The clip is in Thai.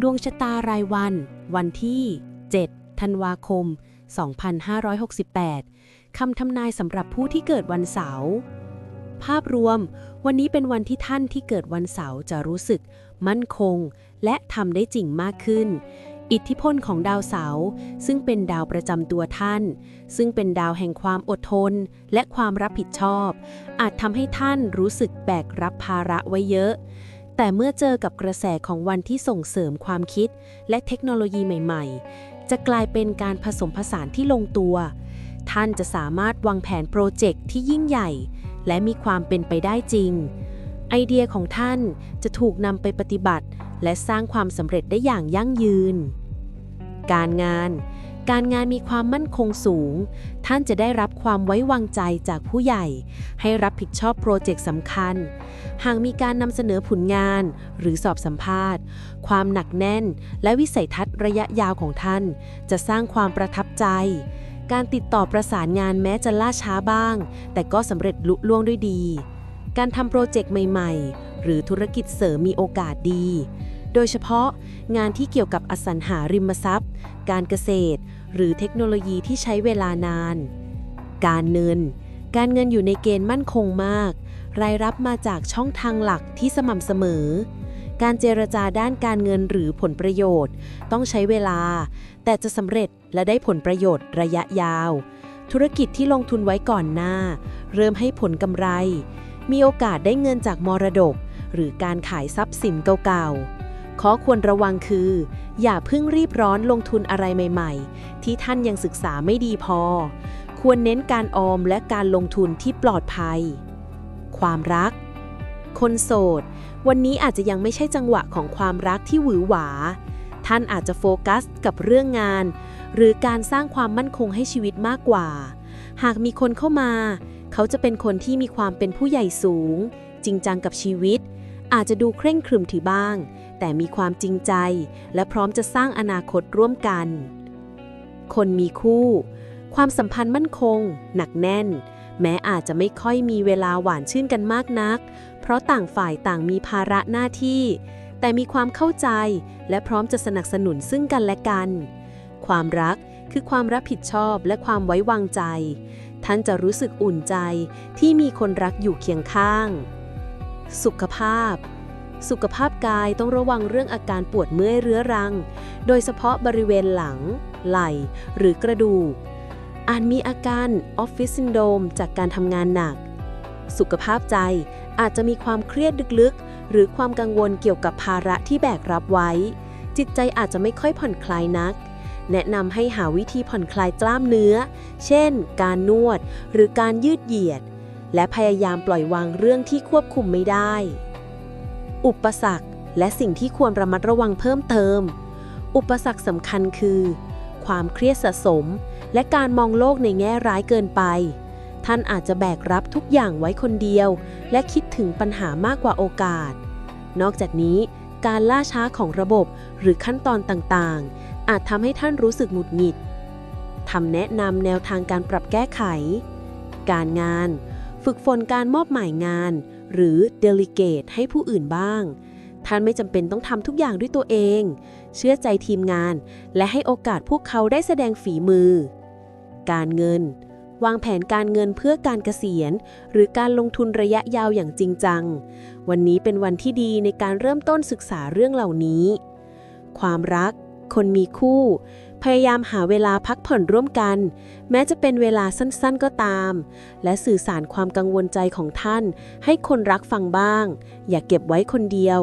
ดวงชะตารายวัน วันที่ 7 ธันวาคม 2568 คำทำนายสำหรับผู้ที่เกิดวันเสาร์ ภาพรวม วันนี้เป็นวันที่ท่านที่เกิดวันเสาร์จะรู้สึก มั่นคง และทำได้จริงมากขึ้น อิทธิพลของดาวเสาร์ซึ่งเป็นดาวประจำตัวท่าน ซึ่งเป็นดาวแห่งความอดทน และความรับผิดชอบ อาจทำให้ท่านรู้สึกแบกรับภาระไว้เยอะ แต่เมื่อเจอกับกระแสของวันที่ส่งเสริมความคิด และเทคโนโลยีใหม่ ๆ จะกลายเป็นการผสมผสานที่ลงตัว ท่านจะสามารถวางแผนโปรเจกต์ที่ยิ่งใหญ่ และมีความเป็นไปได้จริง ไอเดียของท่านจะถูกนำไปปฏิบัติ และสร้างความสำเร็จได้อย่างยั่งยืน การงาน การงานมีความมั่นคงสูง ท่านจะได้รับความไว้วางใจจากผู้ใหญ่ ให้รับผิดชอบโปรเจกต์สำคัญ หากมีการนำเสนอผลงาน หรือสอบสัมภาษณ์ ความหนักแน่น และวิสัยทัศน์ระยะยาวของท่าน จะสร้างความประทับใจ การติดต่อประสานงานแม้จะล่าช้าบ้าง แต่ก็สำเร็จลุล่วงด้วยดี การทำโปรเจกต์ใหม่ ๆ หรือธุรกิจเสริมมีโอกาสดี โดยเฉพาะงานที่เกี่ยวกับอสังหาริมทรัพย์ การเกษตร หรือเทคโนโลยีที่ใช้เวลานาน การเงิน การเงินอยู่ในเกณฑ์มั่นคงมาก รายรับมาจากช่องทางหลักที่สม่ำเสมอ การเจรจาด้านการเงินหรือผลประโยชน์ ต้องใช้เวลา แต่จะสำเร็จและได้ผลประโยชน์ระยะยาว ธุรกิจที่ลงทุนไว้ก่อนหน้า เริ่มให้ผลกำไร มีโอกาสได้เงินจากมรดก หรือการขายทรัพย์สินเก่าๆ ข้อควรระวังคือ อย่าเพิ่งรีบร้อนลงทุนอะไรใหม่ ๆ ที่ท่านยังศึกษาไม่ดีพอ ควรเน้นการออมและการลงทุนที่ปลอดภัย ความรัก คนโสด วันนี้อาจจะยังไม่ใช่จังหวะของความรักที่หวือหวา ท่านอาจจะโฟกัสกับเรื่องงาน หรือการสร้างความมั่นคงให้ชีวิตมากกว่า หากมีคนเข้ามา เขาจะเป็นคนที่มีความเป็นผู้ใหญ่สูง จริงจังกับชีวิต อาจจะดูเคร่งครึมถือบ้าง แต่มีความจริงใจ และพร้อมจะสร้างอนาคตร่วมกัน คนมีคู่ ความสัมพันธ์มั่นคง หนักแน่น แม้อาจจะไม่ค่อยมีเวลาหวานชื่นกันมากนัก เพราะต่างฝ่ายต่างมีภาระหน้าที่ แต่มีความเข้าใจ และพร้อมจะสนับสนุนซึ่งกันและกัน ความรักคือความรับผิดชอบและความไว้วางใจ ท่านจะรู้สึกอุ่นใจที่มีคนรักอยู่เคียงข้าง สุขภาพ สุขภาพกายต้องระวังเรื่องอาการปวดเมื่อยเรื้อรัง โดยเฉพาะบริเวณหลัง ไหล่ หรือกระดูก อาจมีอาการออฟฟิศซินโดมจากการทำงานหนัก สุขภาพใจอาจจะมีความเครียดลึกๆ หรือความกังวลเกี่ยวกับภาระที่แบกรับไว้ จิตใจอาจจะไม่ค่อยผ่อนคลายนัก แนะนำให้หาวิธีผ่อนคลายกล้ามเนื้อ เช่น การนวด หรือการยืดเหยียด และพยายามปล่อยวางเรื่องที่ควบคุมไม่ได้ อุปสรรคและสิ่งที่ควรระมัดระวังเพิ่มเติม อุปสรรคสำคัญคือ ความเครียดสะสม และการมองโลกในแง่ร้ายเกินไป ท่านอาจจะแบกรับทุกอย่างไว้คนเดียว และคิดถึงปัญหามากกว่าโอกาส นอกจากนี้ การล่าช้าของระบบหรือขั้นตอนต่างๆ อาจทำให้ท่านรู้สึกหงุดหงิด ทำแนะนำแนวทางการปรับแก้ไข การงาน ฝึกฝนการมอบหมายงาน หรือเดลิเกตให้ผู้อื่นบ้าง ท่านไม่จำเป็นต้องทำทุกอย่างด้วยตัวเอง เชื่อใจทีมงาน และให้โอกาสพวกเขาได้แสดงฝีมือ การเงิน วางแผนการเงินเพื่อการเกษียณ หรือการลงทุนระยะยาวอย่างจริงจัง วันนี้เป็นวันที่ดีในการเริ่มต้นศึกษาเรื่องเหล่านี้ ความรัก คนมีคู่ พยายามหาเวลาพักผ่อนร่วมกัน แม้จะเป็นเวลาสั้นๆก็ตาม และสื่อสารความกังวลใจของท่าน ให้คนรักฟังบ้าง อย่าเก็บไว้คนเดียว